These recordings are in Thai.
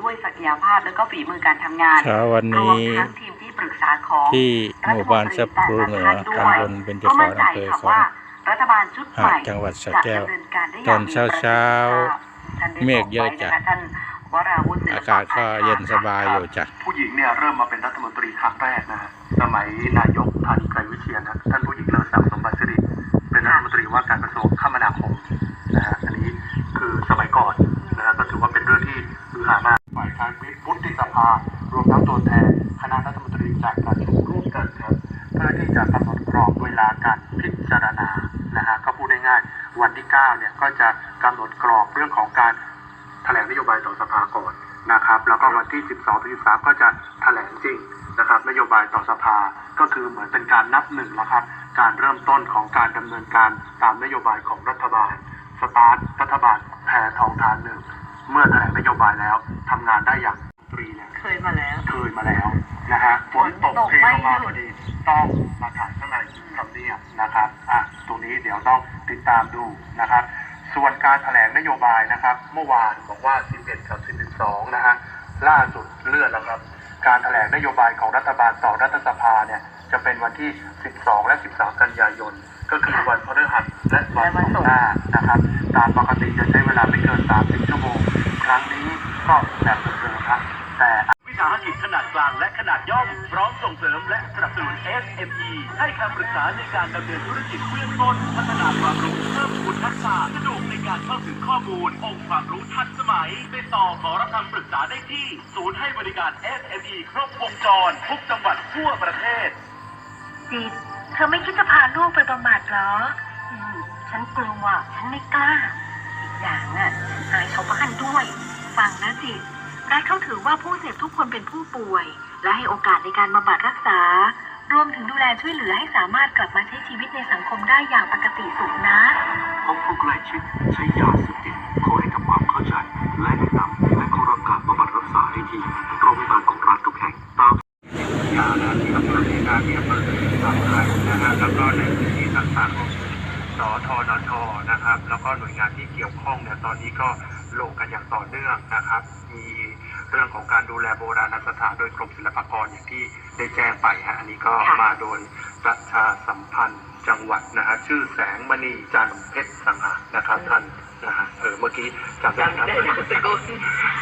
ด้วยศักยภาพและก็ฝีมือการทำงานเช้าวันรวมนี้ทั้งทีมที่ปรึกษาของที่หมู่บ้านซับพลูเหนือตำบลเบญจก็พมั่รนใจอำเภอค่ะของว่ารัฐบาลชุดใหม่จังหวัดสระจะแก้วดำเนินการได้อตย่าองนมีเช้าประสิทธิเช้าภาพท่านได้เมฆเยอะบกไว้จ้ะนคท่านวราวุฒิศิลปะอากาศก็เย็นสบายอยู่จ้ะ ผู้หญิงเนี่ยเริ่มมาเป็นรัฐมนตรีครั้งแรกนะฮะสมัยนายกธานีไกรวิเชียนนะท่านผู้หญิงเลอศักดิ์สมบัติสิริเป็นรัฐมนตรีว่าการกระทรวงค ภารวมทั้งตัวแทนคณะรัฐมนตรีจากประชุมร่วมกันครับเพื่อที่จะกำหนดกรอบเวลาการพิจารณานะฮะก็พูดง่ายๆวันที่ 9 เนี่ยก็จะกำหนดกรอบเรื่องของการแถลงนโยบายต่อสภาก่อนนะครับ แล้วก็วันที่ 12ถึง13 ก็จะแถลงจริงนะครับ นโยบายต่อสภาก็คือเหมือนเป็นการนับหนึ่งแล้วครับ การเริ่มต้นของการดำเนินการตามนโยบายของรัฐบาล สตาร์ทรัฐบาลแพทองทานหนึ่งเมื่อแถลงนโยบายแล้วทำงานได้อย่าง ตรีเนี่ยเคยมาแล้ว เคยมาแล้วนะฮะฝนตกฝนตกเทลงมาไม่หยุดพอดีต้องมาถ่ายข้างในทำเนียบนะครับอะตรงนี้เดี๋ยวต้องติดตามดูนะครับ ส่วนการแถลงนโยบายนะครับ เมื่อวานบอกว่า 11กับ12นะฮะล่าสุดเลื่อนแล้วครับ การแถลงนโยบายของรัฐบาลต่อรัฐสภาเนี่ยจะเป็นวันที่ 12 และ 13 กันยายน ก็คือวันพฤหัสและวันศุกร์หน้านะครับ ตามปกติจะใช้เวลาไม่เกิน 30 ชั่วโมง ครั้งนี้ก็แบบเดิมๆครับแต่วิสาห กิจขนาดกลางและขนาดย่อม พร้อมส่งเสริมและสนับสนุน SME ให้คำปรึกษาในการดำเนินธุรกิจเบื้องต้น พัฒนาความรู้เพิ่มพูนทักษะสะดวกในการเข้าถึงข้อมูล องค์ความรู้ทันสมัยติดต่อขอรับคำปรึกษาได้ที่ ศูนย์ให้บริการ SME ครบวงจร ทุกจังหวัดทั่วประเทศจิตเธอไม่คิดจะพาลูกไปบำบัดเหรออืมฉันกลัว ฉันไม่กล้า อีกอย่างน่ะฉันอายชาวบ้านด้วย ฟังนะจิต รัฐเขาถือว่าผู้เสพทุกคนเป็นผู้ป่วย และให้โอกาสในการบำบัดรักษา รวมถึงดูแลช่วยเหลือให้สามารถกลับมาใช้ชีวิตในสังคมได้อย่างปกติสุขนะพบผู้ใกล้ชิดใช้ยาเสพติดขอให้ทำความเข้าใจ และแนะนำและเข้ารับการบำบัดรักษาได้ที่โรงพยาบาลของรัฐทุกแห่งตามยานะที่อำเภอเนนาที่อำเภอสามไทยนะฮะแล้วก็ในพื้นที่ต่างๆของสทนทนะครับ แล้วก็หน่วยงานที่เกี่ยวข้องเนี่ยตอนนี้ก็ ลงกันอย่างต่อเนื่องนะครับ มีเรื่องของการดูแลโบราณสถานโดยกรมศิลปากรอย่างที่ได้แจ้งไปฮะอันนี้ก็ค่ะมาโดยประชาสัมพันธ์จังหวัดนะฮะชื่อแสงมณีจันทร์เพชรสังหารนะครับท่านนะฮะเออเมื่อกี้จำได้ครับ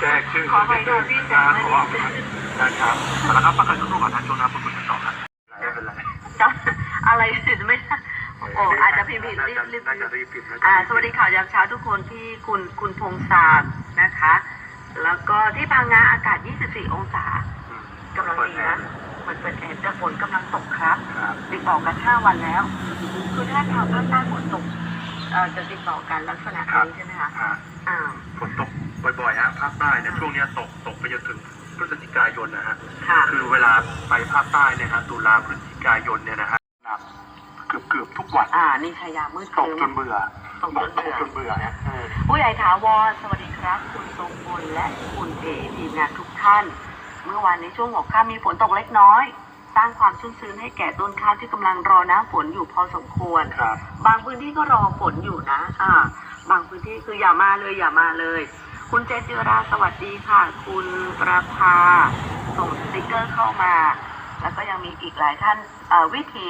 แจ้งชื่อขอไปค่ะพี่แสงมณีขออภัยนะครับเอาละครับประกาศช่วงก่อนนะช่วงหน้าพูดคุยกันต่อครับไม่เป็นไรจำอะไรสิไม่ได้ โอ้อาจจะพิมพ์ผิดรีบรีบน่าจะรีบพิมพ์น่าจะอ่ารีบสวัสดีข่าวยามเช้าทุกคนที่คุณคุณพงศาสนะคะ แล้วก็ที่พังงาอากาศ 24 องศาอืมกำลังดีนะเหมือนเปิดแอร์แต่ฝนกำลังตกครับครับติดต่อกัน 5 วันแล้ว คือถ้าชาวภาคใต้ฝนตกเอ่อจะติดต่อกันลักษณะนี้ใช่ไหมคะอ่าอ่าฝนตกบ่อยๆฮะภาคใต้เนี่ยช่วงเนี้ยตกตกไปจนถึงพฤศจิกายนนะฮะ ค่ะ คือเวลาไปภาคใต้เนี่ยฮะตุลาพฤศจิกายนเนี่ยนะฮะ ทุกวันอ่า นี่ชายามืดตครึ้กมจนเบื่อตกจนเบื่อจนเบื่อฮะเออผู้ใหญ่ถาวรสวัสดีครับ คุณทรงพลและคุณเอทีมงานทุกท่าน เมื่อวานในช่วงหัวค่ำมีฝนตกเล็กน้อย สร้างความชุ่มชื้นให้แก่ต้นข้าวที่กำลังรอน้ำฝนอยู่พอสมควรครับ บางพื้นที่ก็รอฝนอยู่นะ อ่า บางพื้นที่คืออย่ามาเลยอย่ามาเลย คุณเจจิราสวัสดีค่ะ คุณประภาส่งสติกเกอร์เข้ามา แล้วก็ยังมีอีกหลายท่านเอ่อวิถี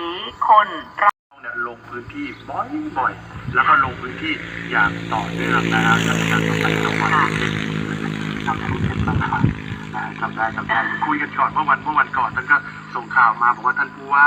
คนรักเนี่ยลง พื้นที่บ่อยๆ แล้วก็ลงพื้นที่อย่างต่อเนื่องนะฮะจากการต่อไปทั้งวันทำทุกเช่นต่างๆนะจำได้ทำได้คุยกันก่อนเมื่อวันเมื่อวันก่อนท่านก็ส่งข่าวมาบอกว่าท่านผู้ว่า